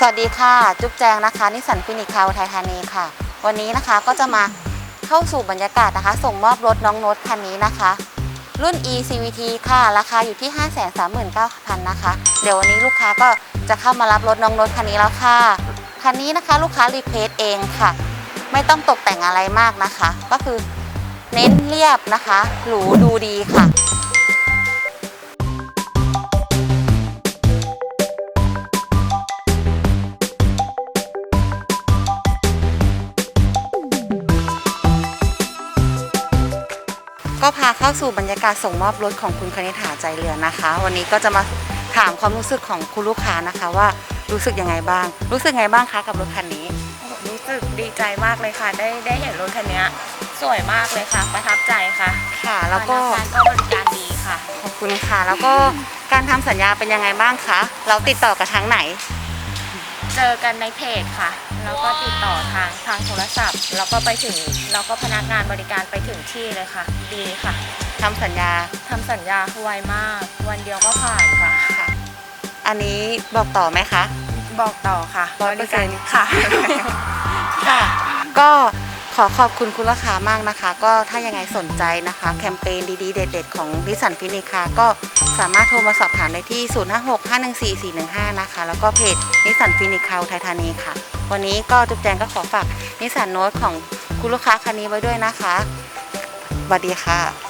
สวัสดีค่ะ จุ๊บแจงนะคะ นิสสันฟินิกคาวไทยธานีค่ะ วันนี้นะคะก็จะมาเข้าสู่บรรยากาศนะคะ ส่งมอบรถน้องโน้ตคันนี้นะคะ รุ่น e CVT ค่ะ ราคาอยู่ที่ 539,000 นะคะ เดี๋ยววันนี้ลูกค้าก็จะเข้ามารับรถน้องโน้ตคันนี้แล้วค่ะ คันนี้นะคะลูกค้ารีเควสเองค่ะ ไม่ต้องตกแต่งอะไรมากนะคะ ก็คือเน้นเรียบนะคะ หรูดูดีค่ะ ก็พาเข้าสู่บรรยากาศส่งมอบรถของคุณคณิษฐาใจเรือนนะคะ วันนี้ก็จะมาถามความรู้สึกของคุณลูกค้านะคะว่ารู้สึกยังไงบ้าง รู้สึกไงบ้างคะกับรถคันนี้ รู้สึกดีใจมากเลยค่ะ ได้ได้เห็นรถคันนี้สวยมากเลยค่ะ ประทับใจค่ะค่ะแล้วก็พนักงานก็บริการดีค่ะ ขอบคุณค่ะ แล้วก็การทำสัญญาเป็นยังไงบ้างคะเราติดต่อกับทางไหน เจอกันในเพจค่ะ แล้วก็ติดต่อทางทางโทรศัพท์ แล้วก็ไปถึงแล้วก็พนักงานบริการไปถึงที่เลยค่ะ ดีค่ะทำสัญญา ทำสัญญาไวมาก วันเดียวก็ผ่านค่ะค่ะอันนี้บอกต่อไหมคะ บอกต่อค่ะร้อยบเปอริร์เซ็กานรต์ค่ะ ค่ะ ก็ ขอขอบคุณคุณลูกค้ามากนะคะ ก็ถ้ายังไงสนใจนะคะ แคมเปญดีๆ เด็ด ๆ ของนิสันฟินิคาก็สามารถโทรมาสอบถามได้ที่ 056-514-415 นะคะ แล้วก็เพจนิสันฟินิคาไทยธานีค่ะ วันนี้ก็จุ๊บแจงก็ขอฝากนิสันโน้ตของคุณลูกค้าคันนี้ไว้ด้วยนะคะสวัสดีค่ะ